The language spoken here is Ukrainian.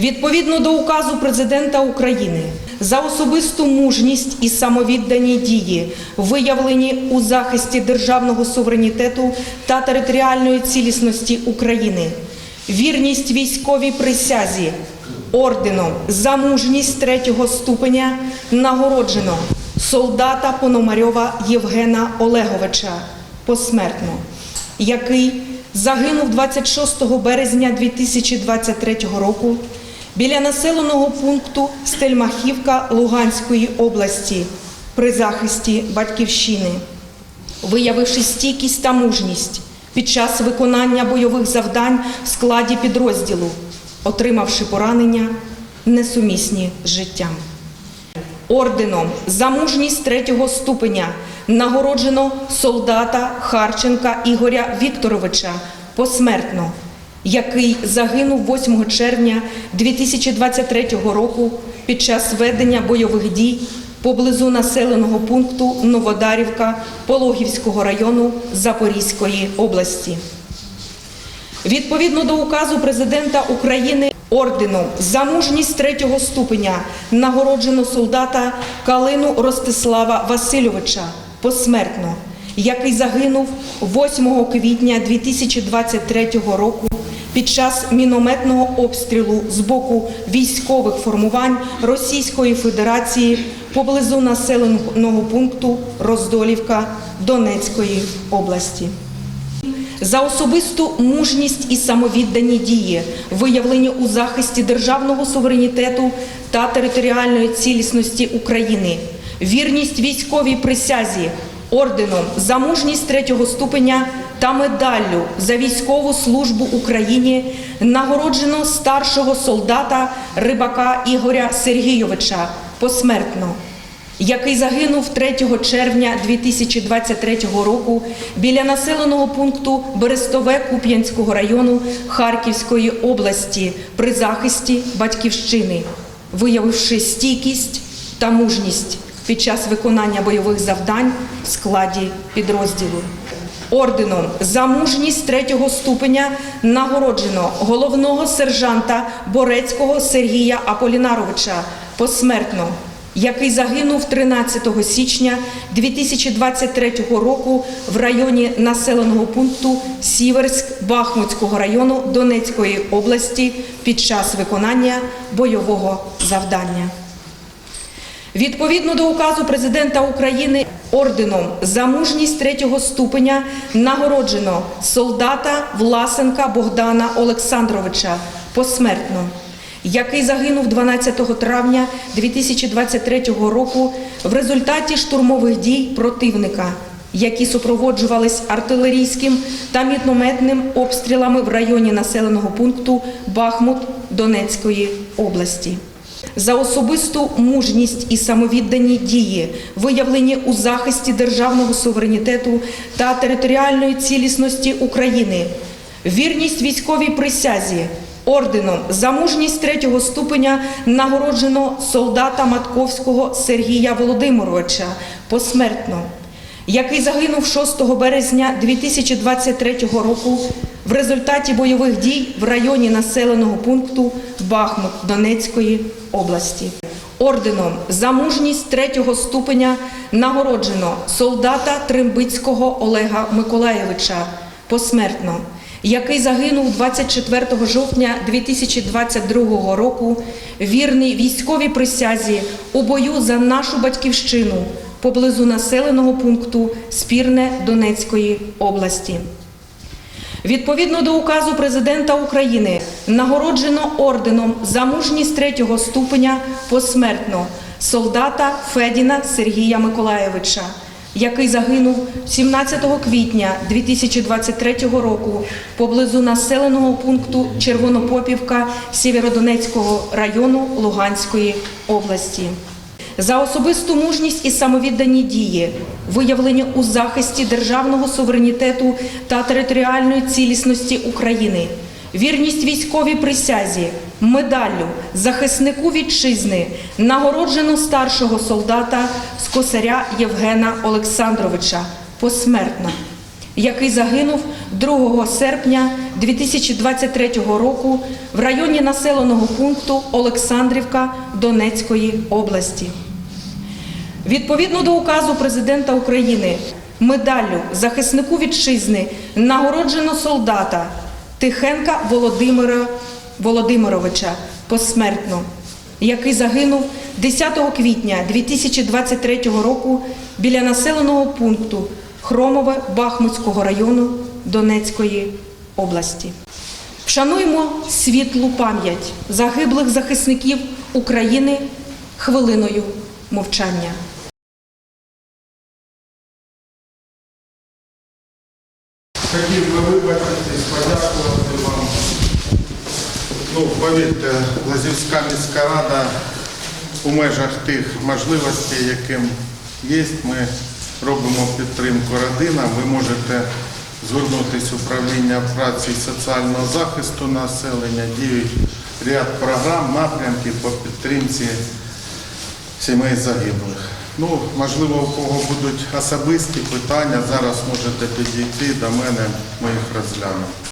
Відповідно до указу президента України за особисту мужність і самовіддані дії, виявлені у захисті державного суверенітету та територіальної цілісності України, вірність військовій присязі, орденом за мужність третього ступеня нагороджено солдата Пономарьова Євгена Олеговича посмертно, який загинув 26 березня 2023 року біля населеного пункту Стельмахівка Луганської області при захисті батьківщини, виявивши стійкість та мужність під час виконання бойових завдань в складі підрозділу, отримавши поранення несумісні з життям. Орденом за мужність третього ступеня нагороджено солдата Харченка Ігоря Вікторовича посмертно, який загинув 8 червня 2023 року під час ведення бойових дій поблизу населеного пункту Новодарівка Пологівського району Запорізької області. Відповідно до указу президента України орденом за мужність третього ступеня нагороджено солдата Калину Ростислава Васильовича посмертно, який загинув 8 квітня 2023 року під час мінометного обстрілу з боку військових формувань Російської Федерації поблизу населеного пункту Роздолівка Донецької області. За особисту мужність і самовіддані дії, виявлені у захисті державного суверенітету та територіальної цілісності України, вірність військовій присязі, орденом за мужність третього ступеня та медаллю за військову службу Україні нагороджено старшого солдата рибака Ігоря Сергійовича посмертно який загинув 3 червня 2023 року біля населеного пункту Берестове Куп'янського району Харківської області при захисті батьківщини, виявивши стійкість та мужність під час виконання бойових завдань в складі підрозділу. Орденом за мужність третього ступеня нагороджено головного сержанта Борецького Сергія Аполінаровича посмертно який загинув 13 січня 2023 року в районі населеного пункту Сіверськ Бахмутського району Донецької області під час виконання бойового завдання. Відповідно до указу президента України орденом за мужність третього ступеня нагороджено солдата Власенка Богдана Олександровича посмертно який загинув 12 травня 2023 року в результаті штурмових дій противника, які супроводжувались артилерійським та мінометним обстрілами в районі населеного пункту Бахмут Донецької області. За особисту мужність і самовіддані дії, виявлені у захисті державного суверенітету та територіальної цілісності України, вірність військовій присязі, Орденом за мужність третього ступеня нагороджено солдата Матковського Сергія Володимировича посмертно, який загинув 6 березня 2023 року в результаті бойових дій в районі населеного пункту Бахмут Донецької області. Орденом за мужність третього ступеня нагороджено солдата Трембицького Олега Миколаєвича посмертно який загинув 24 жовтня 2022 року, вірний військовій присязі у бою за нашу батьківщину поблизу населеного пункту Спірне Донецької області. Відповідно до указу президента України нагороджено орденом за мужність третього ступеня посмертно солдата Федіна Сергія Миколаєвича який загинув 17 квітня 2023 року поблизу населеного пункту Червонопопівка Сєвєродонецького району Луганської області. За особисту мужність і самовіддані дії, виявлені у захисті державного суверенітету та територіальної цілісності України, вірність військовій присязі, медаллю захиснику вітчизни нагороджено старшого солдата з косаря Євгена Олександровича посмертно, який загинув 2 серпня 2023 року в районі населеного пункту Олександрівка Донецької області. Відповідно до указу президента України медаллю захиснику вітчизни нагороджено солдата Тихенка Володимира Володимировича посмертно, який загинув 10 квітня 2023 року біля населеного пункту Хромове Бахмутського району Донецької області. Вшануємо світлу пам'ять загиблих захисників України хвилиною мовчання. Хотів би вибачитись, подякувати вам. Ну, повірте, Лазівська міська рада у межах тих можливостей, яким є, ми робимо підтримку родинам. Ви можете звернутися в управління праці соціального захисту населення, діють ряд програм, напрямків по підтримці сімей загиблих. Ну, можливо, у кого будуть особисті питання, зараз можете підійти до мене, ми їх розглянемо.